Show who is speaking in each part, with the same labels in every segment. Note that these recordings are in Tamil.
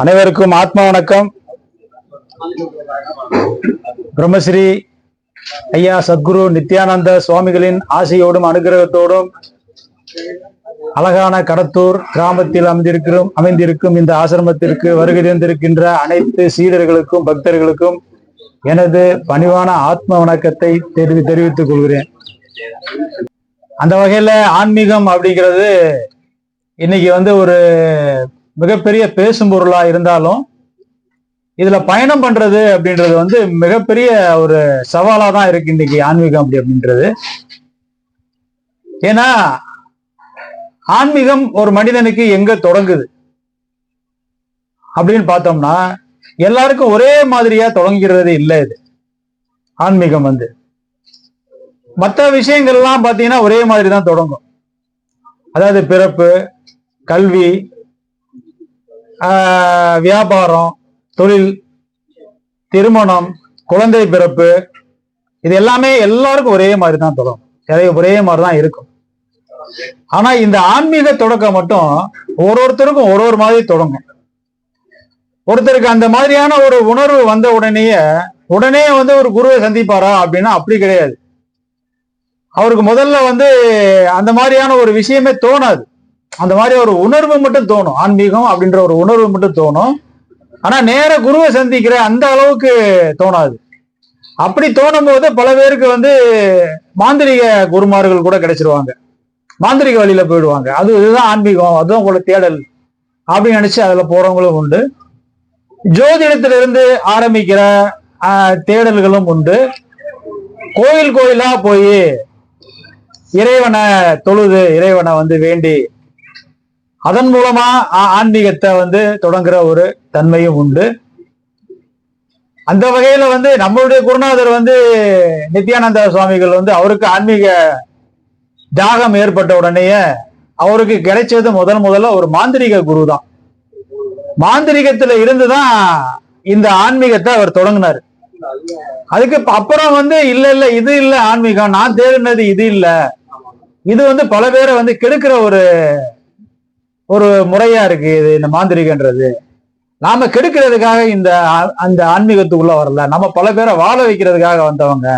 Speaker 1: அனைவருக்கும் ஆத்மா வணக்கம். பிரம்மஸ்ரீ ஐயா சத்குரு நித்யானந்த சுவாமிகளின் ஆசையோடும் அனுகிரகத்தோடும் அழகான கடத்தூர் கிராமத்தில் அமைந்திருக்கிறோம் அமைந்திருக்கும் இந்த ஆசிரமத்திற்கு வருகை தந்திருக்கின்ற அனைத்து சீடர்களுக்கும் பக்தர்களுக்கும் எனது பணிவான ஆத்ம வணக்கத்தை தெரிவி தெரிவித்துக் கொள்கிறேன். அந்த வகையில ஆன்மீகம் அப்படிங்கிறது இன்னைக்கு வந்து ஒரு மிகப்பெரிய பேசும் பொருளா இருந்தாலும் இதுல பயணம் பண்றது அப்படின்றது வந்து மிகப்பெரிய ஒரு சவாலா தான் இருக்கு இன்னைக்கு ஆன்மீகம் அப்படி அப்படின்றது. ஏன்னா ஆன்மீகம் ஒரு மனிதனுக்கு எங்க தொடங்குது? அப்படின்னு பார்த்தோம்னா எல்லாருக்கும் ஒரே மாதிரியா தொடங்கிறது இல்லை இது. ஆன்மீகம் வந்து. மற்ற விஷயங்கள்லாம் பார்த்தீங்கன்னா ஒரே மாதிரி தான் தொடங்கும். அதாவது பிறப்பு கல்வி வியாபாரம் தொழில் திருமணம் குழந்தை பிறப்பு இது எல்லாமே எல்லாருக்கும் ஒரே மாதிரி தான் தொடங்கும் எதை ஒரே மாதிரி தான் இருக்கும். ஆனா இந்த ஆன்மீக தொடக்கம் மட்டும் ஒரு ஒருத்தருக்கும் ஒரு ஒரு மாதிரி தொடங்கும். ஒருத்தருக்கு அந்த மாதிரியான ஒரு உணர்வு வந்த உடனேயே உடனே வந்து ஒரு குருவை சந்திப்பாரா அப்படின்னா அப்படி கிடையாது. அவருக்கு முதல்ல வந்து அந்த மாதிரியான ஒரு விஷயமே தோணாது. அந்த மாதிரி ஒரு உணர்வு மட்டும் தோணும். ஆன்மீகம் அப்படின்ற ஒரு உணர்வு மட்டும் தோணும். ஆனா நேர குருவை சந்திக்கிற அந்த அளவுக்கு தோணாது. அப்படி தோணும் போது பல பேருக்கு வந்து மாந்திரிக குருமார்கள் கூட கிடைச்சிருவாங்க. மாந்திரிக வழியில போயிடுவாங்க. அது இதுதான் ஆன்மீகம் அதுதான் உங்களோட தேடல் அப்படின்னு நினைச்சு அதுல போறவங்களும் உண்டு. ஜோதிடத்திலிருந்து ஆரம்பிக்கிற தேடல்களும் உண்டு. கோயில் கோயிலா போய் இறைவனை தொழுது இறைவனை வந்து வேண்டி அதன் மூலமா ஆன்மீகத்தை வந்து தொடங்குற ஒரு தன்மையும் உண்டு. அந்த வகையில வந்து நம்மளுடைய குருநாதர் வந்து நித்யானந்த சுவாமிகள் வந்து அவருக்கு ஆன்மீக தாகம் ஏற்பட்ட உடனேயே அவருக்கு கிடைச்சது முதல் முதல்ல ஒரு மாந்திரிக குரு தான் மாந்திரிகத்துல இருந்துதான் இந்த ஆன்மீகத்தை அவர் தொடங்கினார். அதுக்கு அப்புறம் வந்து இல்ல இல்ல இது இல்ல ஆன்மீகம் நான் தேடினது இது இல்ல. இது வந்து பல பேரை வந்து கெடுக்கிற ஒரு ஒரு முறையா இருக்கு இது இந்த மாந்திரிகன்றது. நாம கெடுக்கிறதுக்காக இந்த அந்த ஆன்மீகத்துக்குள்ள வரல. நம்ம பல பேரை வாழ வைக்கிறதுக்காக வந்தவங்க.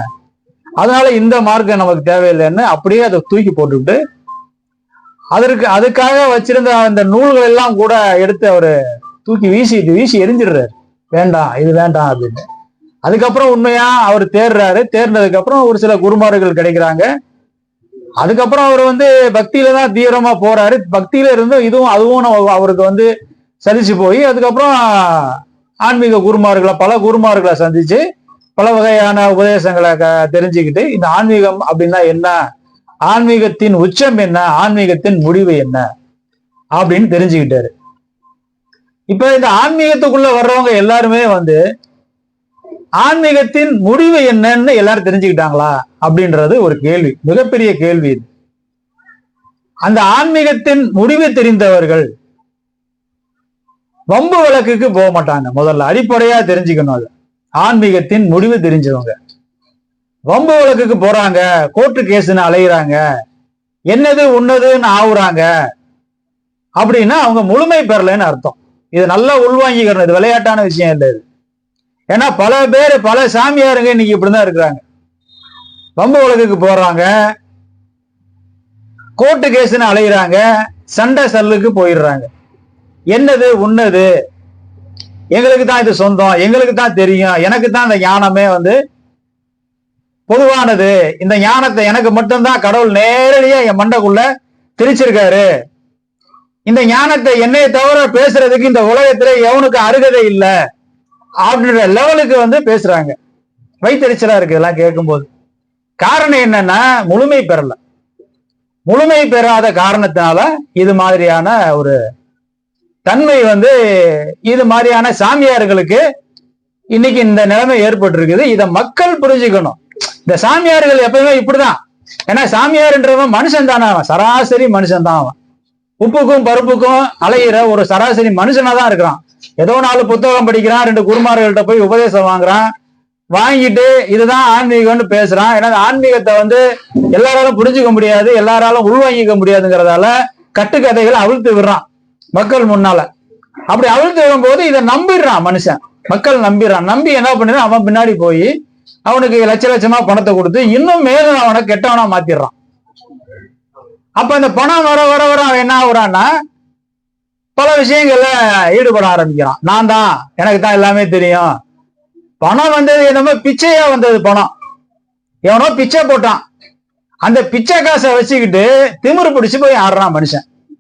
Speaker 1: அதனால இந்த மார்க்கம் நமக்கு தேவையில்லைன்னு அப்படியே அதை தூக்கி போட்டுவிட்டு அதற்கு அதுக்காக வச்சிருந்த அந்த நூல்கள் எல்லாம் கூட எடுத்து அவரு தூக்கி வீசி வீசி எரிஞ்சிடுறாரு. வேண்டாம் இது வேண்டாம் அப்படின்னு. அதுக்கப்புறம் உண்மையா அவர் தேடுறாரு தேர்ந்ததுக்கு அப்புறம் ஒரு சில குருமார்கள் கிடைக்கிறாங்க. அதுக்கப்புறம் அவர் வந்து பக்தியில தான் தீவிரமா போறாரு. பக்தியில இருந்தும் இதுவும் அதுவும் அவருக்கு வந்து சலிச்சு போய் அதுக்கப்புறம் ஆன்மீக குருமார்களை பல குருமார்களை சந்திச்சு பல வகையான உபதேசங்களை க- தெரிஞ்சுக்கிட்டு இந்த ஆன்மீகம் அப்படின்னா என்ன? ஆன்மீகத்தின் உச்சம் என்ன? ஆன்மீகத்தின் முடிவு என்ன? அப்படின்னு தெரிஞ்சுக்கிட்டாரு. இப்ப இந்த ஆன்மீகத்துக்குள்ள வர்றவங்க எல்லாருமே வந்து ஆன்மீகத்தின் முடிவு என்னன்னு எல்லாரும் தெரிஞ்சுக்கிட்டாங்களா? அப்படின்றது ஒரு கேள்வி மிகப்பெரிய கேள்வி இது. அந்த ஆன்மீகத்தின் முடிவு தெரிந்தவர்கள் வம்பு வழக்குக்கு போக மாட்டாங்க. முதல்ல அடிப்படையா தெரிஞ்சுக்கணும் அது. ஆன்மீகத்தின் முடிவு தெரிஞ்சவங்க. வம்பு வழக்குக்கு போறாங்க கோர்ட்டு கேஸ்னு அலையுறாங்க. என்னது உன்னதுன்னு ஆகுறாங்க அப்படின்னா அவங்க முழுமை பெறலைன்னு அர்த்தம். இது நல்லா உள்வாங்கிக்கிறணும் இது விளையாட்டான விஷயம் இல்லை இது. ஏன்னா பல பேர் பல சாமியாருங்க இன்னைக்கு இப்படிதான் இருக்கிறாங்க. வம்பு வழக்குக்கு போடுறாங்க கோர்ட்டு கேஸ்ன்னு அலையிறாங்க. சண்டை சல்லுக்கு போயிடுறாங்க. என்னது உன்னது? எங்களுக்கு தான் இது சொந்தம். எங்களுக்கு தான் தெரியும். எனக்கு தான் இந்த ஞானமே வந்து பொதுவானது. இந்த ஞானத்தை எனக்கு மட்டும்தான் கடவுள் நேரடியா என் மண்டைக்குள்ள திரிச்சிருக்காரு. இந்த ஞானத்தை என்னைய தவிர பேசுறதுக்கு இந்த உலகத்துல எவனுக்கு அருகதை இல்லை. அப்படின்ற லெவலுக்கு வந்து பேசுறாங்க. வைத்தறிச்சலா இருக்கு இதெல்லாம் கேட்கும்போது. காரணம் என்னன்னா முழுமை பெறல. முழுமை பெறாத காரணத்தினால இது மாதிரியான ஒரு தன்மை வந்து இது மாதிரியான சாமியார்களுக்கு இன்னைக்கு இந்த நிலைமை ஏற்பட்டிருக்குது. இதை மக்கள் புரிஞ்சுக்கணும். இந்த சாமியார்கள் எப்பவுமே இப்படிதான். ஏன்னா சாமியார்ன்றவன் மனுஷன் தானே அவன். சராசரி மனுஷன் தான் அவன். உப்புக்கும் பருப்புக்கும் அலையிற ஒரு சராசரி மனுஷனா தான் இருக்கிறான். ஏதோ நாலு புத்தகம் படிக்கிறான் ரெண்டு குருமார்கள்ட்ட போய் உபதேசம் வாங்குறான். வாங்கிட்டு இதுதான் ஆன்மீகம்னு பேசுறான். ஏன்னா ஆன்மீகத்தை வந்து எல்லாராலும் புரிஞ்சுக்க முடியாது எல்லாராலும் உள்வாங்கிக்க முடியாதுங்கிறதால கட்டுக்கதைகளை அவிழ்த்து விடுறான் மக்கள் முன்னால. அப்படி அவிழ்த்து விடும் போது இதை நம்பிடுறான் மனுஷன். மக்கள் நம்பிடுறான். நம்பி என்ன பண்ணிடுறான்? அவன் பின்னாடி போய் அவனுக்கு லட்ச லட்சமா பணத்தை கொடுத்து இன்னும் மேலும் அவனை கெட்டவனா மாத்திடுறான். அப்ப இந்த பணம் வர வர வர அவன் என்ன ஆகுறான்னா பல விஷயங்கள்ல ஈடுபட ஆரம்பிக்கிறான். நான் தான் எனக்கு தான் எல்லாமே தெரியும். பணம் வந்தது என்னமோ பிச்சையா வந்தது பணம். எவனோ பிச்சை போட்டான். அந்த பிச்சை காசை வச்சுக்கிட்டு திமிரு பிடிச்சு போய் ஆடுறான் மனுஷன்.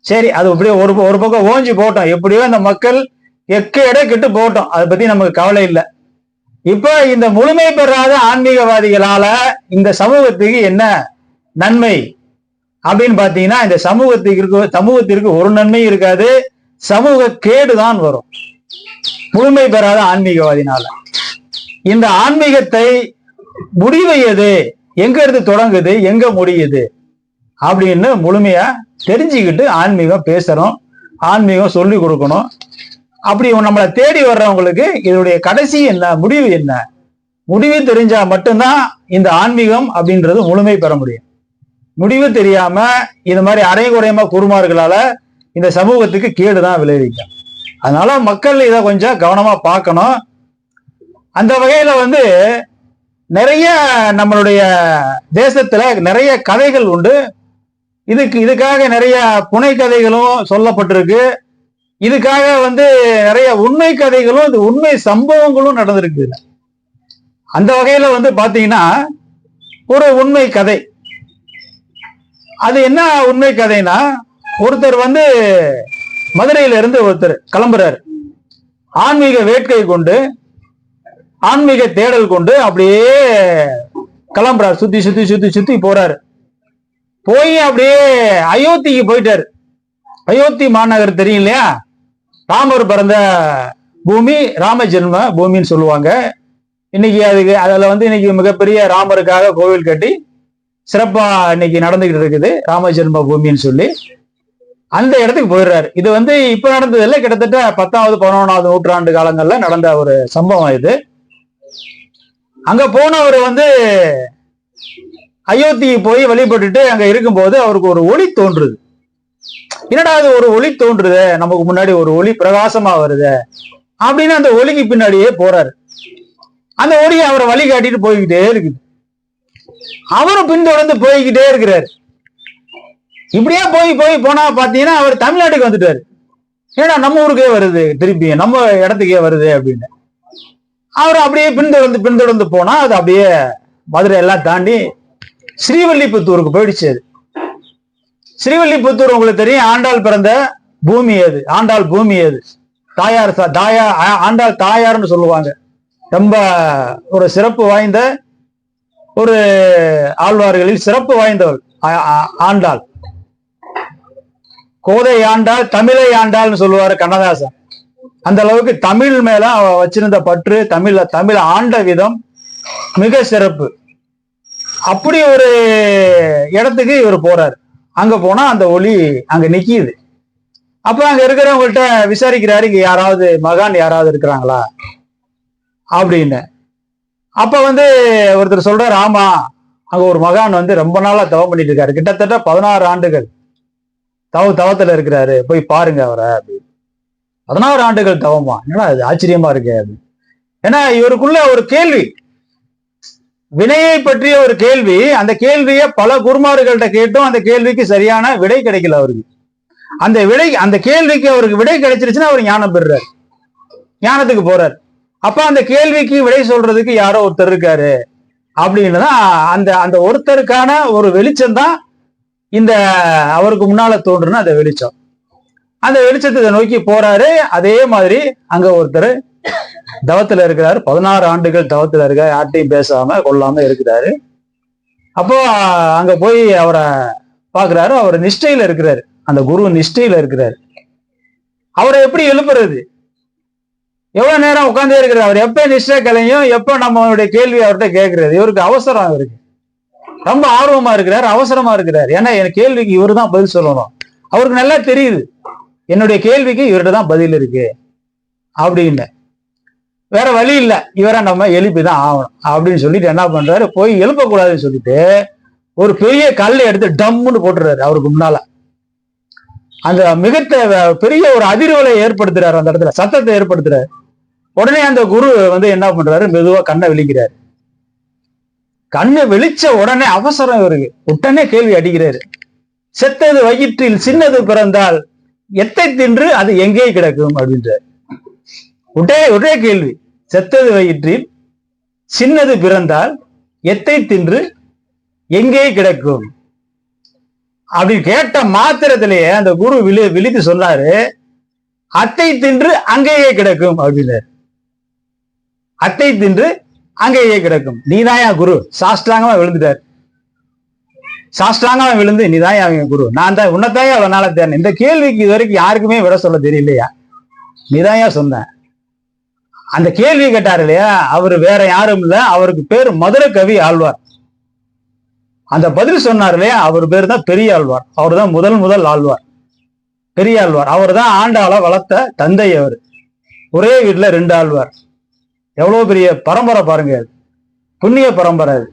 Speaker 1: சரி அது அப்படியே ஒரு ப- ஒரு பக்கம் ஓஞ்சி போட்டோம். எப்படியோ இந்த மக்கள் எக்க இட கெட்டு போட்டோம். அதை பத்தி நமக்கு கவலை இல்லை. இப்ப இந்த முழுமை பெறாத ஆன்மீகவாதிகளால இந்த சமூகத்துக்கு என்ன நன்மை? அப்படின்னு பாத்தீங்கன்னா இந்த சமூகத்துக்கு இருக்க சமூகத்திற்கு ஒரு நன்மையும் இருக்காது. சமூக கேடுதான் வரும். முழுமை பெறாத ஆன்மீகவாதினால. இந்த ஆன்மீகத்தை முடிவு எது? எங்க இருந்து தொடங்குது? எங்க முடியுது? அப்படின்னு முழுமையா தெரிஞ்சுக்கிட்டு ஆன்மீகம் பேசுறோம் ஆன்மீகம் சொல்லி கொடுக்கணும். அப்படி நம்மளை தேடி வர்றவங்களுக்கு இதனுடைய கடைசி என்ன முடிவு என்ன? முடிவு தெரிஞ்சா மட்டும்தான் இந்த ஆன்மீகம் அப்படின்றது முழுமை பெற முடியும். முடிவு தெரியாம இந்த மாதிரி அரைகுறையமா குருமார்களால இந்த சமூகத்துக்கு கேடு தான் விளைவிக்கும். அதனால மக்கள் இதை கொஞ்சம் கவனமா பார்க்கணும். அந்த வகையில வந்து நிறைய நம்மளுடைய தேசத்துல நிறைய கதைகள் உண்டு. இதுக்கு இதுக்காக நிறைய புனை கதைகளும் சொல்லப்பட்டிருக்கு. இதுக்காக வந்து நிறைய உண்மை கதைகளும் இது உண்மை சம்பவங்களும் நடந்திருக்கு. அந்த வகையில வந்து பாத்தீங்கன்னா ஒரு உண்மை கதை. அது என்ன உண்மை கதைனா ஒருத்தர் வந்து மதுரையில இருந்து ஒருத்தர் கிளம்புறாரு. ஆன்மீக வேட்கை கொண்டு ஆன்மீக தேடல் கொண்டு அப்படியே கிளம்புறாரு. சுத்தி சுத்தி சுத்தி சுத்தி போறாரு. போய் அப்படியே அயோத்திக்கு போயிட்டாரு. அயோத்தி மாநகர் தெரியும் இல்லையா? ராமர் பிறந்த பூமி ராம ஜென்ம பூமின்னு சொல்லுவாங்க. இன்னைக்கு அதுக்கு அதுல வந்து இன்னைக்கு மிகப்பெரிய ராமருக்காக கோவில் கட்டி சிறப்பா இன்னைக்கு நடந்துகிட்டு இருக்குது. ராம ஜென்ம பூமின்னு சொல்லி. அந்த இடத்துக்கு போயிடுறாரு. இது வந்து இப்ப நடந்தது இல்லை கிட்டத்தட்ட பத்தாவது பதினொன்றாவது நூற்றாண்டு காலங்கள்ல நடந்த ஒரு சம்பவம் இது. அங்க போனவர் வந்து அயோத்திக்கு போய் வழிபட்டுட்டு அங்க இருக்கும்போது அவருக்கு ஒரு ஒளி தோன்றுது. என்னடா அது ஒரு ஒளி தோன்றுதே? நமக்கு முன்னாடி ஒரு ஒளி பிரகாசமா வருதே? அப்படின்னு அந்த ஒளிக்கு பின்னாடியே போறாரு. அந்த ஒளி அவரை வழி காட்டிட்டு போய்கிட்டே இருக்குது. அவரும் பின்தொடர்ந்து போய்கிட்டே இருக்கிறாரு. இப்படியே போய் போய் போனா பாத்தீங்கன்னா அவர் தமிழ்நாட்டுக்கு வந்துட்டாரு. ஏன்னா நம்ம ஊருக்கே வருது திருப்பி நம்ம இடத்துக்கே வருது அப்படின்னு. அவர் அப்படியே பின்தொடர்ந்து பின்தொடர்ந்து போனா அது அப்படியே மதுரை எல்லாம் தாண்டி ஸ்ரீவல்லிபுத்தூருக்கு போயிடுச்சு அது. ஸ்ரீவல்லிபுத்தூர் உங்களுக்கு தெரியும் ஆண்டாள் பிறந்த பூமி அது ஆண்டாள் பூமி அது. தாயார் தாயா ஆண்டாள் தாயார்னு சொல்லுவாங்க. ரொம்ப ஒரு சிறப்பு வாய்ந்த ஒரு ஆழ்வார்களில் சிறப்பு வாய்ந்தவள் ஆண்டாள். கோதை ஆண்டாள் தமிழை ஆண்டாள்னு சொல்லுவாரு கண்ணதாசன். அந்த அளவுக்கு தமிழ் மேல அவ வச்சிருந்த பற்று தமிழ தமிழ் ஆண்ட விதம் மிக சிறப்பு. அப்படி ஒரு இடத்துக்கு இவர் போறாரு. அங்க போனா அந்த ஒளி அங்க நிக்கிது. அப்ப அங்க இருக்கிறவங்கள்ட்ட விசாரிக்கிறாரு இங்க யாராவது மகான் யாராவது இருக்கிறாங்களா? அப்படின்னு. அப்ப வந்து ஒருத்தர் சொல்றாரு ஆமா அங்க ஒரு மகான் வந்து ரொம்ப நாளா தவம் பண்ணிட்டு இருக்காரு. கிட்டத்தட்ட பதினாறு ஆண்டுகள். தவ தவத்துல இருக்கிறாரு போய் பாருங்க அவரை அப்படின்னு பதினாறு ஆண்டுகள் தவமா? என்னடா அது ஆச்சரியமா இருக்கு அது ஏன்னா இவருக்குள்ள ஒரு கேள்வி. வினையை பற்றிய ஒரு கேள்வி. அந்த கேள்வியை பல குருமார்கள்ட்ட கேட்டும். அந்த கேள்விக்கு சரியான விடை கிடைக்கல அவருக்கு. அந்த விடை அந்த கேள்விக்கு அவருக்கு விடை கிடைச்சிருச்சுன்னா அவர் ஞானம் பெறுறாரு. ஞானத்துக்கு போறார். அப்ப அந்த கேள்விக்கு விடை சொல்றதுக்கு யாரோ ஒருத்தர் இருக்காரு. அப்படின்னு தான் அந்த அந்த ஒருத்தருக்கான ஒரு வெளிச்சம் தான் இந்த அவருக்கு முன்னால தோன்றுன அந்த வெளிச்சம். அந்த வெளிச்சத்தை நோக்கி போறாரு. அதே மாதிரி அங்க ஒருத்தர் தவத்துல இருக்கிறாரு. பதினாறு ஆண்டுகள் தவத்துல இருக்க யார்ட்டையும் பேசாம கொள்ளாம இருக்கிறாரு. அப்போ அங்க போய் அவரை பாக்குறாரு அவர் நிஷ்டையில இருக்கிறாரு. அந்த குரு நிஷ்டையில இருக்கிறாரு. அவரை எப்படி எழுப்புறது? எவ்வளவு நேரம் உட்காந்தே இருக்கிறார். அவர் எப்ப நிஷ்டை கலையும் எப்ப நம்மளுடைய கேள்வி அவர்கிட்ட கேட்கறது? இவருக்கு அவசரம் இருக்கு ரொம்ப ஆர்வமா இருக்கிறார் அவசரமா இருக்கிறார். ஏன்னா என் கேள்விக்கு இவரு தான் பதில் சொல்லணும். அவருக்கு நல்லா தெரியுது. என்னுடைய கேள்விக்கு இவர்கிட்ட தான் பதில் இருக்கு. அப்படின்னு. வேற வழி இல்லை. இவரை நம்ம எழுப்பி தான் ஆகணும். அப்படின்னு சொல்லிட்டு என்ன பண்றாரு? போய் எழுப்பக்கூடாதுன்னு சொல்லிட்டு ஒரு பெரிய கல்லை எடுத்து டம்முன்னு போட்டுறாரு அவருக்கு முன்னால. அந்த மிகுத்த பெரிய ஒரு அதிர்வலை ஏற்படுத்துறாரு அந்த இடத்துல. சத்தத்தை ஏற்படுத்துறாரு. உடனே அந்த குரு வந்து என்ன பண்றாரு? மெதுவா கண்ணை விழிக்கிறாரு. கண்ணு வெளிச்ச உடனே அவசரம் இவருக்கு உடனே கேள்வி அடிக்கிறாரு. செத்தது வயிற்றில் சின்னது பிறந்தால் எத்தை தின்று அது எங்கே கிடக்கும் அப்படின்றார். உடே ஒரே கேள்வி. செத்தது வயிற்றில் சின்னது பிறந்தால் எத்தை தின்று எங்கே கிடக்கும்? அப்படி கேட்ட மாத்திரத்திலேயே அந்த குரு விழி விழித்து சொன்னாரு. அத்தை தின்று அங்கேயே கிடக்கும் அப்படின்னாரு அத்தை தின்று அங்கேயே கிடக்கும். நீதாயா குரு? சாஷ்டாங்கமா விழுந்துட்டார். சாஷ்டாங்கமா விழுந்து நீதாயா அவங்க குரு? நான் தான் உன்னதாயா அவ்வளவு நாள தேர்ந்தேன் இந்த கேள்விக்கு இது வரைக்கும் யாருக்குமே விட சொல்ல தெரியலையா? நீதாயா சொன்னேன் அந்த கேள்வி கேட்டார் இல்லையா? அவர் வேற யாரும் இல்ல. அவருக்கு பேர் மதுரை கவி ஆழ்வார். அந்த பதில் சொன்னார் இல்லையா? அவர் பேர் தான் பெரிய ஆழ்வார். அவர் தான் முதல் முதல் ஆழ்வார். பெரிய ஆழ்வார். அவர் தான் ஆண்டாள வளர்த்த தந்தை அவர். ஒரே வீட்டுல ரெண்டு ஆழ்வார். எவ்வளோ பெரிய பரம்பரை பாருங்க. புண்ணிய பரம்பரை அது.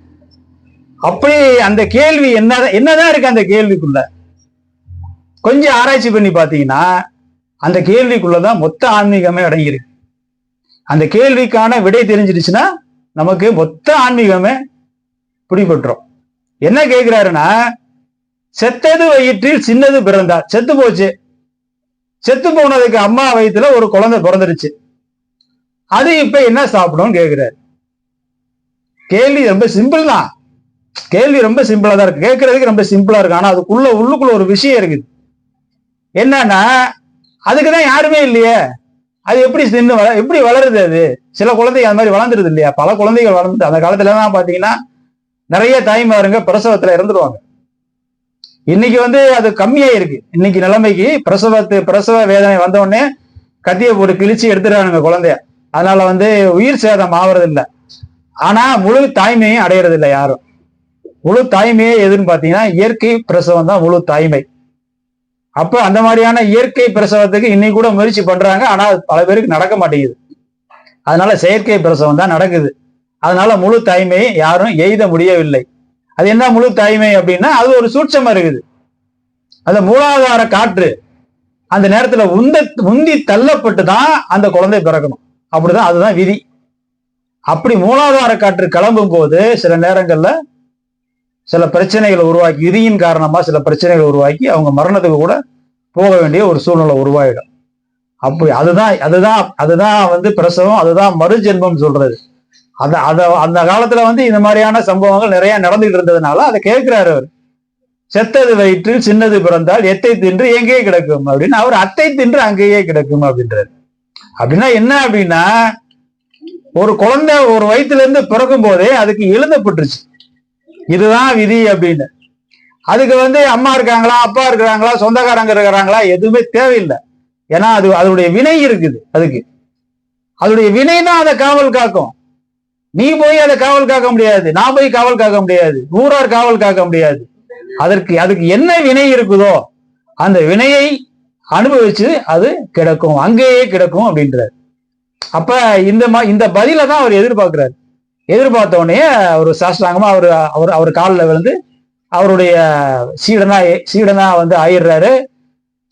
Speaker 1: அப்படி அந்த கேள்வி என்ன என்னதான் இருக்கு அந்த கேள்விக்குள்ள? கொஞ்சம் ஆராய்ச்சி பண்ணி பார்த்தீங்கன்னா அந்த கேள்விக்குள்ளதான் மொத்த ஆன்மீகமே அடங்கியிருக்கு. அந்த கேள்விக்கான விடை தெரிஞ்சிடுச்சுன்னா நமக்கு மொத்த ஆன்மீகமே பிடிபட்டுரும். என்ன கேட்கிறாருன்னா செத்தது வயிற்றில் சின்னது பிறந்தா செத்து போச்சு. செத்து போனதுக்கு அம்மா வயிற்றுல ஒரு குழந்தை பிறந்துருச்சு. அது இப்ப என்ன சாப்பிடும் கேட்கிறாரு கேள்வி ரொம்ப சிம்பிள் தான். கேள்வி ரொம்ப சிம்பிளா தான் இருக்கு. கேட்கறதுக்கு ரொம்ப சிம்பிளா இருக்கு. ஆனா அதுக்குள்ள உள்ளுக்குள்ள ஒரு விஷயம் இருக்குது. என்னன்னா அதுக்குதான் யாருமே இல்லையே. அது எப்படி சின்ன வள எப்படி வளருது அது? சில குழந்தைங்க அந்த மாதிரி வளர்ந்துருது இல்லையா? பல குழந்தைகள் வளர்ந்து அந்த காலத்துல தான் பாத்தீங்கன்னா நிறைய தாய்மாருங்க பிரசவத்துல இறந்துருவாங்க. இன்னைக்கு வந்து அது கம்மியா இருக்கு. இன்னைக்கு நிலைமைக்கு பிரசவத்து பிரசவ வேதனை வந்த உடனே கத்தியை போட்டு கிழிச்சு எடுத்துடுறானுங்க குழந்தைய. அதனால வந்து உயிர் சேதம் ஆவறது இல்லை ஆனா முழு தாய்மையும் அடையிறது இல்லை யாரும். முழு தாய்மையே எதுன்னு பாத்தீங்கன்னா இயற்கை பிரசவம் தான் முழு தாய்மை. அப்ப அந்த மாதிரியான இயற்கை பிரசவத்துக்கு இன்னைக்கு கூட முயற்சி பண்றாங்க ஆனா பல பேருக்கு நடக்க மாட்டேங்குது. அதனால செயற்கை பிரசவம் தான் நடக்குது. அதனால முழு தாய்மையை யாரும் எய்த முடியவில்லை. அது என்ன முழு தாய்மை அப்படின்னா அது ஒரு சூட்சமா இருக்குது. அந்த மூலாதார காற்று அந்த நேரத்துல உந்த உந்தி தள்ளப்பட்டு தான் அந்த குழந்தை பிறக்கணும். அப்படிதான் அதுதான் விதி. அப்படி மூலாதார காற்று கிளம்பும் போது சில நேரங்கள்ல சில பிரச்சனைகளை உருவாக்கி விதியின் காரணமா சில பிரச்சனைகளை உருவாக்கி அவங்க மரணத்துக்கு கூட போக வேண்டிய ஒரு சூழ்நிலை உருவாயிடும். அப்படி அதுதான் அதுதான் அதுதான் வந்து பிரசவம் அதுதான் மறுஜென்மம் சொல்றது. அந்த அத அந்த காலத்துல வந்து இந்த மாதிரியான சம்பவங்கள் நிறைய நடந்துகிட்டு இருந்ததுனால அதை கேட்கிறாரு அவர். செத்தது வயிற்றில் சின்னது பிறந்தால் எத்தை தின்று எங்கேயே கிடக்கும் அப்படின்னு. அவர் அத்தை தின்று அங்கேயே கிடக்கும் அப்படின்றாரு. அப்படின்னா என்ன அப்படின்னா ஒரு குழந்தை ஒரு வயிற்றுல இருந்து பிறக்கும் போதே அதுக்கு எழுதப்பட்டுருச்சு. இதுதான் விதி அப்படின்னு. அதுக்கு வந்து அம்மா இருக்காங்களா அப்பா இருக்கிறாங்களா சொந்தக்காரங்க இருக்கிறாங்களா எதுவுமே தேவையில்லை. ஏன்னா அது அதனுடைய வினை இருக்குது அதுக்கு. அதனுடைய வினை தான் அதை காவல் காக்கும். நீ போய் அதை காவல் காக்க முடியாது. நான் போய் காவல் காக்க முடியாது. ஊரார் காவல் காக்க முடியாது. அதற்கு அதுக்கு என்ன வினை இருக்குதோ அந்த வினையை அனுபவிச்சு அது கிடக்கும். அங்கேயே கிடக்கும் அப்படின்றார். அப்ப இந்த மா இந்த பதில தான் அவர் எதிர்பார்க்கிறார். எதிர்பார்த்த உடனே அவர் சாஸ்திராங்கமா அவர் அவர் அவர் காலில் விழுந்து அவருடைய சீடனா சீடனா வந்து ஆயிடுறாரு.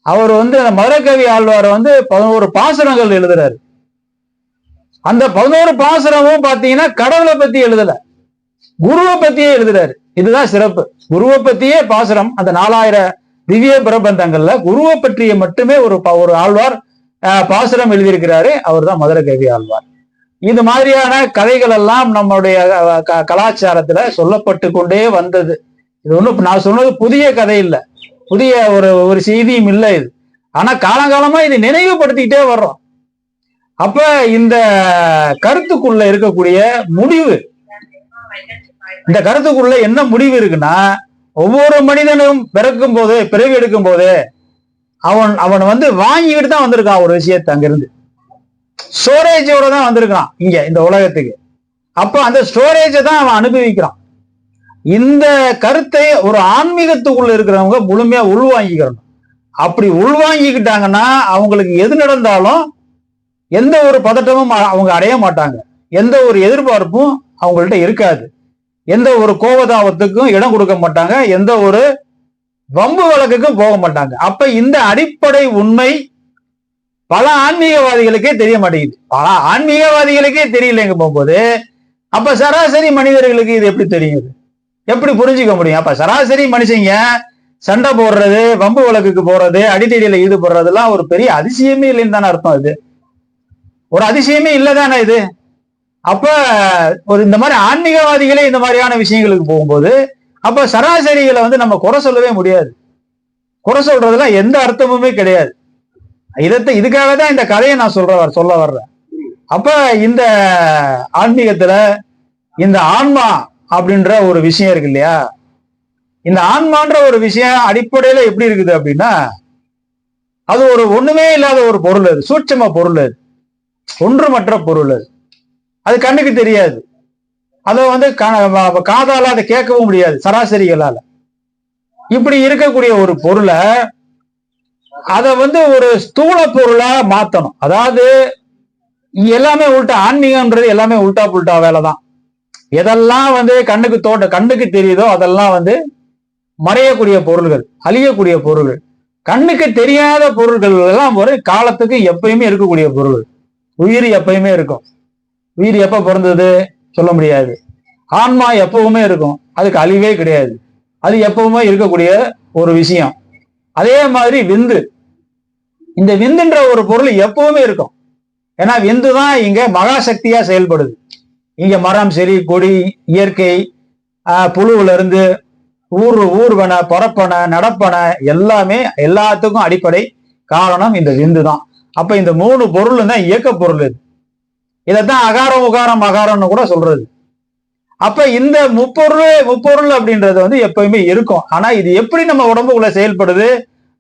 Speaker 1: அவர் வந்து அந்த மதுரக்கவி ஆழ்வார் வந்து பதினோரு பாசுரங்கள் எழுதுறாரு. அந்த பதினோரு பாசுரமும் பாத்தீங்கன்னா கடவுளை பத்தி எழுதல. குருவை பத்தியே எழுதுறாரு. இதுதான் சிறப்பு. குருவை பத்தியே பாசுரம். அந்த நாலாயிரம் திவ்ய பிரபந்தங்கள்ல குருவை பற்றிய மட்டுமே ஒரு ப- ஒரு ஆழ்வார் பாசுரம் எழுதியிருக்கிறாரு. அவர் தான் மதுரை கவி ஆழ்வார். இது மாதிரியான கதைகள் எல்லாம் நம்முடைய க- கலாச்சாரத்துல சொல்லப்பட்டு கொண்டே வந்தது. இது ஒன்றும் நான் சொன்னது புதிய கதை இல்லை. புதிய ஒரு ஒரு செய்தியும் இல்லை இது. ஆனா காலங்காலமா இது நினைவுபடுத்திக்கிட்டே வர்றோம். அப்ப இந்த கருத்துக்குள்ள இருக்கக்கூடிய முடிவு இந்த கருத்துக்குள்ள என்ன முடிவு இருக்குன்னா ஒவ்வொரு மனிதனும் பிறக்கும் போது பிறவி எடுக்கும் போது அவன் அவன் வந்து வாங்கிக்கிட்டு தான் வந்திருக்கான் ஒரு விஷயத்தை அங்கிருந்து. ஸ்டோரேஜோட தான் வந்திருக்கான் இங்க இந்த உலகத்துக்கு. அப்ப அந்த ஸ்டோரேஜை தான் அவன் அனுபவிக்கிறான். இந்த கருத்தை ஒரு ஆன்மீகத்துக்குள்ள இருக்கிறவங்க முழுமையா உள்வாங்கிக்கிறணும் அப்படி உள்வாங்கிக்கிட்டாங்கன்னா அவங்களுக்கு எது நடந்தாலும் எந்த ஒரு பதட்டமும் அவங்க அடைய மாட்டாங்க. எந்த ஒரு எதிர்பார்ப்பும் அவங்கள்ட்ட இருக்காது. எந்த ஒரு கோபதாபத்துக்கும் இடம் கொடுக்க மாட்டாங்க எந்த ஒரு வம்பு வழக்குக்கும் போக மாட்டாங்க. அப்ப இந்த அடிப்படை உண்மை பல ஆன்மீகவாதிகளுக்கே தெரிய மாட்டேங்குது. பல ஆன்மீகவாதிகளுக்கே தெரியலங்க போகும்போது அப்ப சராசரி மனிதர்களுக்கு இது எப்படி தெரியுது? எப்படி புரிஞ்சுக்க முடியும்? அப்ப சராசரி மனுஷங்க சண்டை போடுறது வம்பு வழக்குக்கு போறது அடித்தடியில ஈடுபடுறதுலாம் ஒரு பெரிய அதிசயமே இல்லைன்னு தானே அர்த்தம் இது ஒரு அதிசயமே இல்லைதானே இது? அப்ப ஒரு இந்த மாதிரி ஆன்மீகவாதிகளே இந்த மாதிரியான விஷயங்களுக்கு போகும்போது அப்ப சராசரிகளை வந்து நம்ம குறை சொல்லவே முடியாது. குறை சொல்றதுல எந்த அர்த்தமுமே கிடையாது. இதத்தை இதுக்காக தான் இந்த கதையை நான் சொல்ற சொல்ல வர்றேன். அப்ப இந்த ஆன்மீகத்துல இந்த ஆன்மா அப்படின்ற ஒரு விஷயம் இருக்கு இல்லையா? இந்த ஆன்மான்ற ஒரு விஷயம் அடிப்படையில எப்படி இருக்குது அப்படின்னா அது ஒரு ஒண்ணுமே இல்லாத ஒரு பொருள் அது. சூட்சம பொருள் அது. ஒன்றுமற்ற பொருள் அது. அது கண்ணுக்கு தெரியாது. அதை வந்து கா- காதால அதை கேட்கவும் முடியாது சராசரிகளால. இப்படி இருக்கக்கூடிய ஒரு பொருளை அதை வந்து ஒரு ஸ்தூல பொருளா மாத்தணும். அதாவது எல்லாமே உள்டா ஆன்மீகம்ன்றது எல்லாமே உள்டா புல்டா வேலை தான் எதெல்லாம் வந்து கண்ணுக்கு தோட்ட கண்ணுக்கு தெரியுதோ அதெல்லாம் வந்து மறையக்கூடிய பொருள்கள் அழியக்கூடிய பொருள்கள். கண்ணுக்கு தெரியாத பொருள்கள் எல்லாம் ஒரு காலத்துக்கு எப்பயுமே இருக்கக்கூடிய பொருள். உயிர் எப்பயுமே இருக்கும். உயிர் எப்ப பிறந்தது சொல்ல முடியாது. ஆன்மா எப்பவுமே இருக்கும். அதுக்கு அழிவே கிடையாது. அது எப்பவுமே இருக்கக்கூடிய ஒரு விஷயம். அதே மாதிரி விந்து. இந்த விந்துன்ற ஒரு பொருள் எப்பவுமே இருக்கும். ஏன்னா விந்து தான் இங்க மகாசக்தியா செயல்படுது. இங்க மரம் செடி கொடி இயற்கை புழுவுல இருந்து ஊர் ஊர்வன பரப்பனை நடப்பன எல்லாமே எல்லாத்துக்கும் அடிப்படை காரணம் இந்த விந்து தான் அப்ப இந்த மூணு பொருள் தான் இயக்க பொருள் இது. இதைத்தான் அகாரம் உகாரம் அகாரம்னு கூட சொல்றது. அப்ப இந்த முப்பொருள் முப்பொருள் அப்படின்றது வந்து எப்பயுமே இருக்கும். ஆனா இது எப்படி நம்ம உடம்புக்குள்ள செயல்படுது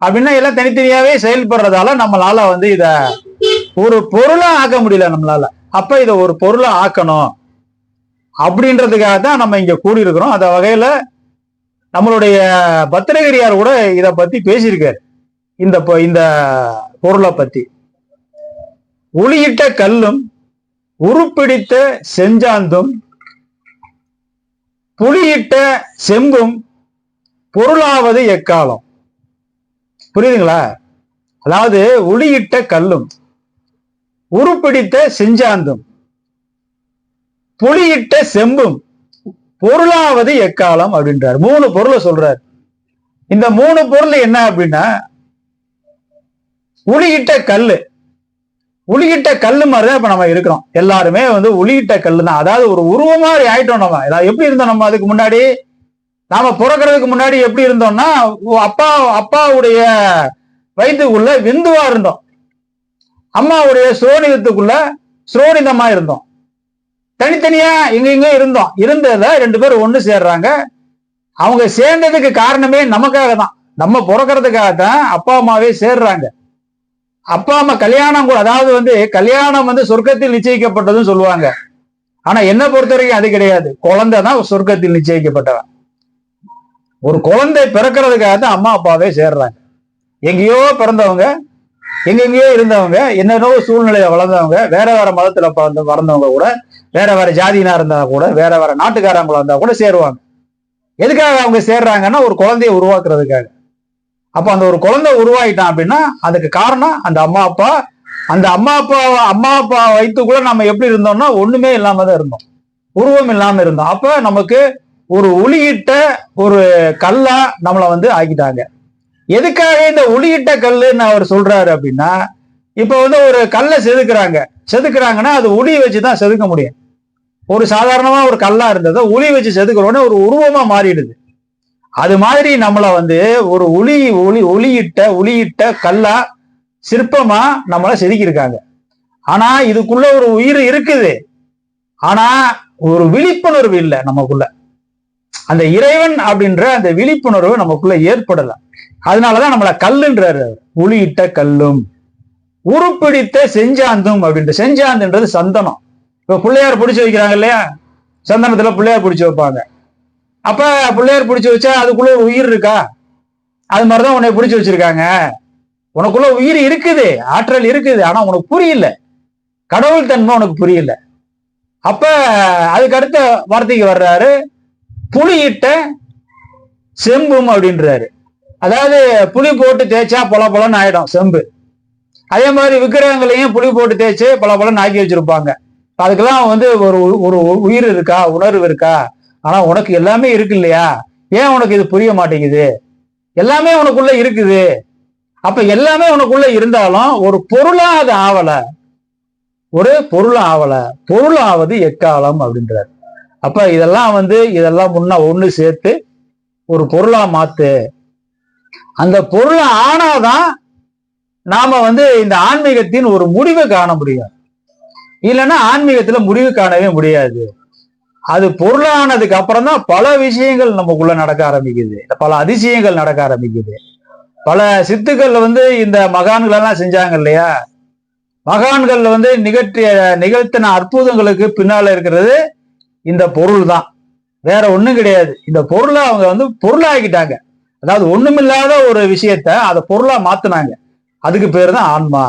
Speaker 1: அப்படின்னா எல்லாம் தனித்தனியாவே செயல்படுறதால நம்மளால வந்து இத ஒரு பொருளா ஆக்க முடியல நம்மளால. அப்ப இத ஒரு பொருளா ஆக்கணும் அப்படின்றதுக்காக தான் நம்ம இங்க கூடியிருக்கிறோம். அந்த வகையில நம்மளுடைய பத்திரகிரியார் கூட இத பத்தி பேசியிருக்காரு. இந்த இந்த பொருளை பத்தி. உளியிட்ட கல்லும் உருப்பிடித்த செஞ்சாந்தும் புலியிட்ட செம்பும் பொருளாவது எக்காலம்? புரியுதுங்களா? அதாவது உளியிட்ட கல்லும் உருப்பிடித்த செஞ்சாந்தும் புலியிட்ட செம்பும் பொருளாவது எக்காலம் அப்படின்றார். மூணு பொருளை சொல்றார். இந்த மூணு பொருள் என்ன அப்படின்னா உளியிட்ட கல்லு. உளியிட்ட கல்லு மாதிரி தான் இப்ப நம்ம இருக்கிறோம். எல்லாருமே வந்து உளியிட்ட கல்லு தான் அதாவது ஒரு உருவம் மாதிரி ஆயிட்டோம் நம்ம. ஏதாவது எப்படி இருந்தோம் நம்ம அதுக்கு முன்னாடி? நாம பிறக்கிறதுக்கு முன்னாடி எப்படி இருந்தோம்னா ஓ, அப்பா அப்பாவுடைய வயிற்றுக்குள்ள விந்துவா இருந்தோம். அம்மாவுடைய சுரோனிதத்துக்குள்ள சுரோனிதமா இருந்தோம். தனித்தனியா எங்க எங்க இருந்தோம். இருந்ததுல ரெண்டு பேரும் ஒண்ணு சேர்றாங்க. அவங்க சேர்ந்ததுக்கு காரணமே நமக்காக தான் நம்ம பிறக்கிறதுக்காக தான் அப்பா அம்மாவே சேர்றாங்க. அப்பா அம்மா கல்யாணம் கூட அதாவது வந்து கல்யாணம் வந்து சொர்க்கத்தில் நிச்சயிக்கப்பட்டதுன்னு சொல்லுவாங்க. ஆனா என்ன பொறுத்த வரைக்கும் அது கிடையாது. குழந்தை தான் சொர்க்கத்தில் நிச்சயிக்கப்பட்டவன். ஒரு குழந்தை பிறக்கிறதுக்காக தான் அம்மா அப்பாவே சேர்றாங்க. எங்கேயோ பிறந்தவங்க எங்கெங்கேயோ இருந்தவங்க என்னென்னோ சூழ்நிலையை வளர்ந்தவங்க வேற வேற மதத்துல பிறந்த வளர்ந்தவங்க கூட வேற வேற ஜாதியினா இருந்தா கூட வேற வேற நாட்டுக்காரங்களா இருந்தா கூட சேருவாங்க. எதுக்காக அவங்க சேர்றாங்கன்னா ஒரு குழந்தைய உருவாக்குறதுக்காக. அப்போ அந்த ஒரு குழந்தை உருவாயிட்டான் அப்படின்னா அதுக்கு காரணம் அந்த அம்மா அப்பா. அந்த அம்மா அப்பா அம்மா அப்பா வயிற்றுக்குள்ள நம்ம எப்படி இருந்தோம்னா ஒண்ணுமே இல்லாம தான் இருந்தோம். உருவம் இல்லாம இருந்தோம். அப்ப நமக்கு ஒரு ஒளியிட்ட ஒரு கல்லா நம்மளை வந்து ஆக்கிட்டாங்க. எதுக்காக இந்த ஒளியிட்ட கல்லுன்னு அவர் சொல்றாரு அப்படின்னா இப்ப வந்து ஒரு கல்லை செதுக்குறாங்க. செதுக்குறாங்கன்னா அது ஒளி வச்சுதான் செதுக்க முடியும். ஒரு சாதாரணமா ஒரு கல்லா இருந்ததை ஒளி வச்சு செதுக்கிற உடனே ஒரு உருவமா மாறிடுது. அது மாதிரி நம்மள வந்து ஒரு ஒளி ஒளி ஒளியிட்ட ஒளியிட்ட கல்லா சிற்பமா நம்மள செதுக்கியிருக்காங்க. ஆனா இதுக்குள்ள ஒரு உயிர் இருக்குது. ஆனா ஒரு விழிப்புணர்வு இல்லை நமக்குள்ள. அந்த இறைவன் அப்படின்ற அந்த விழிப்புணர்வு நமக்குள்ள ஏற்படல. அதனாலதான் நம்மள கல்லுன்றாரு ஒளியிட்ட கல்லும் உருப்பிடித்த செஞ்சாந்தும் அப்படின்ற செஞ்சாந்துன்றது சந்தனம். இப்ப பிள்ளையார் பிடிச்சி வைக்கிறாங்க இல்லையா? சந்தனத்துல பிள்ளையார் பிடிச்சி வைப்பாங்க. அப்ப பிள்ளையார் பிடிச்சி வச்சா அதுக்குள்ள ஒரு உயிர் இருக்கா? அது மாதிரிதான் உன்னை பிடிச்சி வச்சிருக்காங்க. உனக்குள்ள உயிர் இருக்குது ஆற்றல் இருக்குது ஆனா உனக்கு புரியல. கடவுள் தன்மை உனக்கு புரியல. அப்ப அதுக்கு அடுத்த வார்த்தைக்கு வர்றாரு. புளியிட்ட செம்பும் அப்படின்றாரு. அதாவது புளி போட்டு தேய்ச்சா பொல பொலன்னு ஆயிடும் செம்பு. அதே மாதிரி விக்கிரகங்களையும் புளி போட்டு தேய்ச்சி பல பலன்னு ஆக்கி வச்சிருப்பாங்க. அதுக்கெல்லாம் வந்து ஒரு ஒரு உயிர் இருக்கா உணர்வு இருக்கா? ஆனா உனக்கு எல்லாமே இருக்கு இல்லையா ஏன் உனக்கு இது புரிய மாட்டேங்குது? எல்லாமே உனக்குள்ள இருக்குது. அப்ப எல்லாமே உனக்குள்ள இருந்தாலும் ஒரு பொருளா அது ஆவல. ஒரு பொருள் ஆவல பொருள் ஆவது எக்காலம் அப்படின்றார். அப்ப இதெல்லாம் வந்து இதெல்லாம் முன்ன ஒண்ணு சேர்த்து ஒரு பொருளா மாத்து. அந்த பொருளை ஆனாதான் நாம வந்து இந்த ஆன்மீகத்தின் ஒரு முடிவை காண முடியும். இல்லைன்னா ஆன்மீகத்துல முடிவு காணவே முடியாது. அது பொருளானதுக்கு அப்புறம் தான் பல விஷயங்கள் நமக்குள்ள நடக்க ஆரம்பிக்குது. பல அதிசயங்கள் நடக்க ஆரம்பிக்குது. பல சித்துக்கள் வந்து இந்த மகான்கள் எல்லாம் செஞ்சாங்க இல்லையா? மகான்கள் வந்து நிகழ்த்திய நிகழ்த்தின அற்புதங்களுக்கு பின்னால இருக்கிறது இந்த பொருள் தான். வேற ஒண்ணும் கிடையாது. இந்த பொருளை அவங்க வந்து பொருளாக்கிட்டாங்க. அதாவது ஒண்ணுமில்லாத ஒரு விஷயத்த அதை பொருளா மாத்தினாங்க. அதுக்கு பேர் தான் ஆன்மா.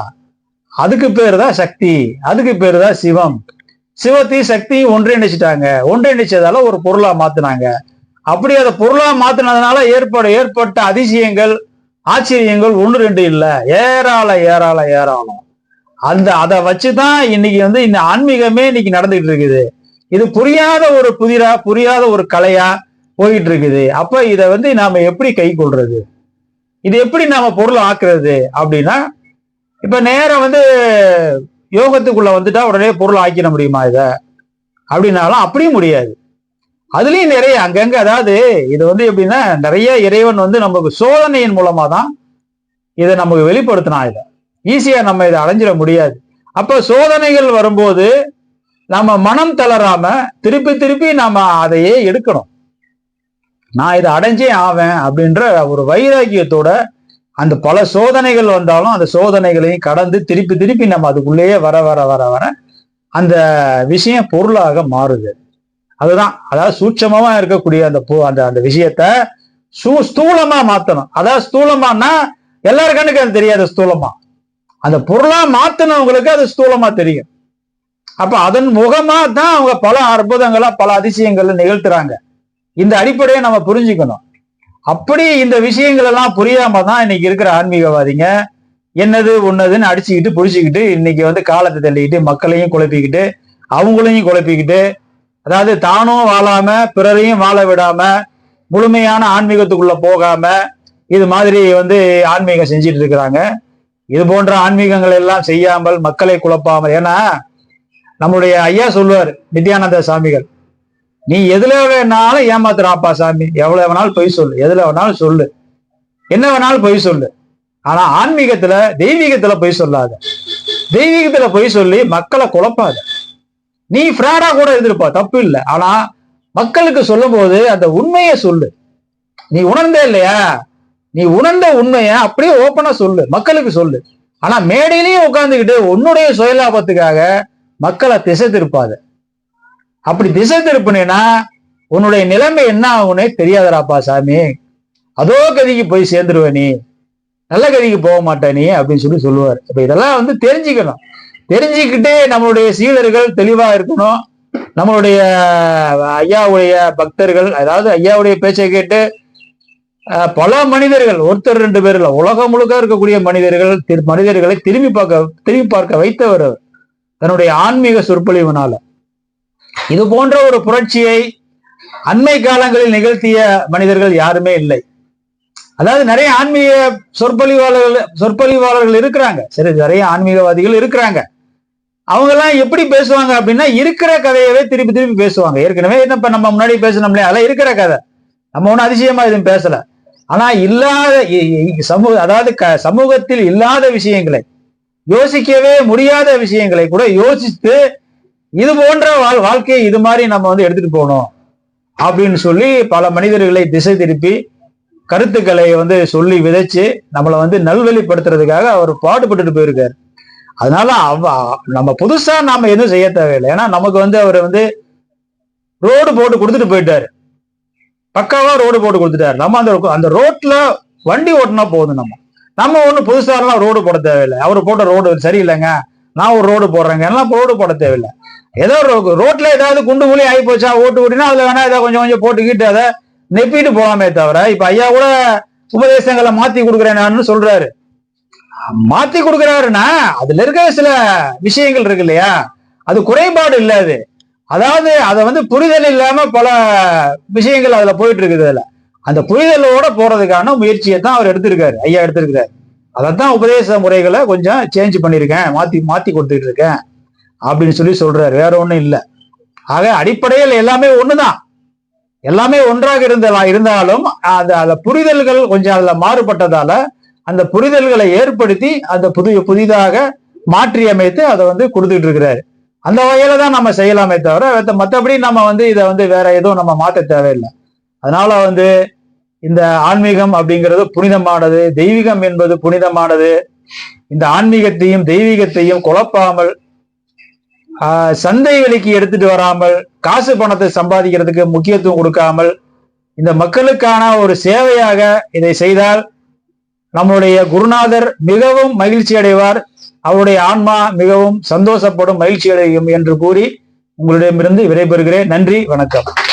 Speaker 1: அதுக்கு பேர் தான் சக்தி. அதுக்கு பேர் தான் சிவம். சிவத்தையும் சக்தியும் ஒன்றிணைச்சிட்டாங்க. ஒன்றிணைச்சதால ஒரு பொருளா மாத்தினாங்க. அப்படி அதை பொருளா மாத்தினதுனால ஏற்பட ஏற்பட்ட அதிசயங்கள் ஆச்சரியங்கள் ஒன்று ரெண்டு இல்லை. ஏராள ஏராள ஏராளம். அந்த அதை வச்சுதான் இன்னைக்கு வந்து இந்த ஆன்மீகமே இன்னைக்கு நடந்துகிட்டு இருக்குது. இது புரியாத ஒரு புதிரா புரியாத ஒரு கலையா போயிட்டு இருக்குது அப்ப இதை வந்து நாம எப்படி கை கொள்றது? இது எப்படி நாம பொருள் ஆக்குறது அப்படின்னா இப்ப நேரம் வந்து யோகத்துக்குள்ள வந்துட்டா உடனே பொருள் ஆக்கிட முடியுமா இதை? அப்படின்னாலும் அப்படியும் முடியாது. அதுலயும் நிறைய அங்கங்க அதாவது இது வந்து எப்படின்னா நிறைய இறைவன் வந்து நமக்கு சோதனையின் மூலமா தான் இதை நமக்கு வெளிப்படுத்தினா இதை. ஈஸியா நம்ம இதை அடைஞ்சிட முடியாது. அப்ப சோதனைகள் வரும்போது நம்ம மனம் தளராம திருப்பி திருப்பி நம்ம அதையே எடுக்கணும். நான் இதை அடைஞ்சே ஆவேன் அப்படின்ற ஒரு வைராக்கியத்தோட அந்த பல சோதனைகள் வந்தாலும் அந்த சோதனைகளையும் கடந்து திருப்பி திருப்பி நம்ம அதுக்குள்ளேயே வர வர வர வர அந்த விஷயம் பொருளாக மாறுது. அதுதான். அதாவது சூட்சமா இருக்கக்கூடிய அந்த அந்த அந்த விஷயத்த சூ ஸ்தூலமா மாத்தணும். அதாவது ஸ்தூலமானா எல்லாரு கண்ணுக்கு அது தெரியாது ஸ்தூலமா. அந்த பொருளா மாத்தினவங்களுக்கு அது ஸ்தூலமா தெரியும். அப்ப அதன் முகமா தான் அவங்க பல அற்புதங்களா பல அதிசயங்களை நிகழ்த்துறாங்க. இந்த அடிப்படையை நம்ம புரிஞ்சுக்கணும். அப்படி இந்த விஷயங்கள் எல்லாம் புரியாம தான் இன்னைக்கு இருக்கிற ஆன்மீகவாதிங்க என்னது ஒன்னதுன்னு அடிச்சுக்கிட்டு புடிச்சுக்கிட்டு இன்னைக்கு வந்து காலத்தை தள்ளிக்கிட்டு மக்களையும் குழப்பிக்கிட்டு அவங்களையும் குழப்பிக்கிட்டு அதாவது தானும் வாழாம பிறரையும் வாழ விடாம முழுமையான ஆன்மீகத்துக்குள்ள போகாம இது மாதிரி வந்து ஆன்மீகம் செஞ்சிட்டு இருக்கிறாங்க. இது போன்ற ஆன்மீகங்கள் எல்லாம் செய்யாமல் மக்களை குழப்பாமல் ஏன்னா நம்முடைய ஐயா சொல்லுவார் நித்யானந்த சாமிகள் நீ எதுல வேணாலும் ஏமாத்துறாப்பா சாமி? எவ்வளவு வேணாலும் பொய் சொல்லு. எதுல வேணாலும் சொல்லு. என்ன வேணாலும் பொய் சொல்லு. ஆனா ஆன்மீகத்துல தெய்வீகத்துல பொய் சொல்லாத. தெய்வீகத்துல பொய் சொல்லி மக்களை குழப்பாத. நீ ஃப்ராடா கூட இருந்திருப்பா தப்பு இல்லை. ஆனா மக்களுக்கு சொல்லும் போது அந்த உண்மையை சொல்லு. நீ உணர்ந்தே இல்லையா? நீ உணர்ந்த உண்மைய அப்படியே ஓப்பனா சொல்லு. மக்களுக்கு சொல்லு. ஆனா மேடையிலையும் உட்காந்துக்கிட்டு உன்னுடைய சுயலாபத்துக்காக மக்களை திசை திருப்பாது. அப்படி திசை திருப்பினா உன்னுடைய நிலைமை என்ன ஆகுனே தெரியாதராப்பா சாமி. அதோ கதிக்கு போய் சேர்ந்துருவ நீ. நல்ல கதிக்கு போக மாட்ட நீ அப்படின்னு சொல்லி சொல்லுவார். இப்ப இதெல்லாம் வந்து தெரிஞ்சுக்கணும். தெரிஞ்சுக்கிட்டே நம்மளுடைய சீடர்கள் தெளிவா இருக்கணும். நம்மளுடைய ஐயாவுடைய பக்தர்கள் அதாவது ஐயாவுடைய பேச்சை கேட்டு பல மனிதர்கள் ஒருத்தர் ரெண்டு பேர் இல்லை உலகம் முழுக்க இருக்கக்கூடிய மனிதர்கள் மனிதர்களை திரும்பி பார்க்க திரும்பி பார்க்க வைத்தவர் தன்னுடைய ஆன்மீக சொற்பொழிவுனால. இது போன்ற ஒரு புரட்சியை அண்மை காலங்களில் நிகழ்த்திய மனிதர்கள் யாருமே இல்லை. அதாவது நிறைய ஆன்மீக சொற்பொழிவாளர்கள் சொற்பொழிவாளர்கள் இருக்கிறாங்க. சரி நிறைய ஆன்மீகவாதிகள் இருக்கிறாங்க. அவங்க எல்லாம் எப்படி பேசுவாங்க அப்படின்னா இருக்கிற கதையவே திருப்பி திருப்பி பேசுவாங்க. ஏற்கனவே என்ன நம்ம முன்னாடி பேசணும்லையே அதெல்லாம் இருக்கிற கதை. நம்ம ஒன்றும் அதிசயமா எதுவும் பேசல. ஆனா இல்லாத சமூக அதாவது க சமூகத்தில் இல்லாத விஷயங்களை யோசிக்கவே முடியாத விஷயங்களை கூட யோசித்து இது போன்ற வாழ் வாழ்க்கையை இது மாதிரி நம்ம வந்து எடுத்துட்டு போகணும் அப்படின்னு சொல்லி பல மனிதர்களை திசை திருப்பி கருத்துக்களை வந்து சொல்லி விதைச்சு நம்மளை வந்து நல்வழிப்படுத்துறதுக்காக அவர் பாடுபட்டுட்டு போயிருக்காரு. அதனால அவ நம்ம புதுசா நாம எதுவும் செய்ய தேவையில்லை. ஏன்னா நமக்கு வந்து அவர் வந்து ரோடு போட்டு கொடுத்துட்டு போயிட்டாரு. பக்காவா ரோடு போட்டு கொடுத்துட்டாரு. நம்ம அந்த அந்த ரோட்ல வண்டி ஓட்டினா போதும் நம்ம. நம்ம ஒன்றும் புதுசாலாம் ரோடு போட தேவையில்லை. அவர் போட்ட ரோடு சரியில்லைங்க. நான் ஒரு ரோடு போடுறேங்க. எல்லாம் ரோடு போட தேவையில்லை. ஏதோ ரோட்ல ஏதாவது குண்டு குழி ஆகி போச்சா ஓட்டு ஓட்டினா அதுல வேணா ஏதாவது கொஞ்சம் கொஞ்சம் போட்டுக்கிட்டு அதை நெப்பிட்டு போகாமே தவிர இப்ப ஐயா கூட உபதேசங்களை மாத்தி கொடுக்குறேன் நான் சொல்றாரு. மாத்தி கொடுக்குறாருன்னா அதுல இருக்க சில விஷயங்கள் இருக்கு இல்லையா? அது குறைபாடு இல்ல அது. அதாவது அதை வந்து புரிதல் இல்லாம பல விஷயங்கள் அதுல போயிட்டு இருக்குது அதுல. அந்த புரிதலோட போறதுக்கான முயற்சியை தான் அவர் எடுத்திருக்காரு ஐயா எடுத்திருக்கிறார். அதைத்தான் உபதேச முறைகளை கொஞ்சம் சேஞ்ச் பண்ணியிருக்கேன் மாத்தி மாத்தி கொடுத்துட்டு இருக்கேன். அப்படின்னு சொல்லி சொல்றாரு. வேற ஒண்ணும் இல்லை. ஆக அடிப்படையில் எல்லாமே ஒண்ணுதான். எல்லாமே ஒன்றாக இருந்ததா இருந்தாலும் அந்த அந்த புரிதல்கள் கொஞ்சம் அதுல மாறுபட்டதால அந்த புரிதல்களை ஏற்படுத்தி அந்த புது புதிதாக மாற்றி அமைத்து அதை வந்து கொடுத்துட்டு இருக்கிறாரு. அந்த வகையில தான் நம்ம செய்யலாமே தவிர மற்றபடி நம்ம வந்து இதை வந்து வேற எதுவும் நம்ம மாற்ற தேவையில்லை. அதனால வந்து இந்த ஆன்மீகம் அப்படிங்கிறது புனிதமானது தெய்வீகம் என்பது புனிதமானது. இந்த ஆன்மீகத்தையும் தெய்வீகத்தையும் குழப்பாமல் சந்தை விலைக்கு எடுத்துட்டு வராமல் காசு பணத்தை சம்பாதிக்கிறதுக்கு முக்கியத்துவம் கொடுக்காமல் இந்த மக்களுக்கான ஒரு சேவையாக இதை செய்தால் நம்முடைய குருநாதர் மிகவும் மகிழ்ச்சி அடைவார். அவருடைய ஆன்மா மிகவும் சந்தோஷப்படும் மகிழ்ச்சி அடையும் என்று கூறி உங்களிடமிருந்து விடைபெறுகிறேன். நன்றி வணக்கம்.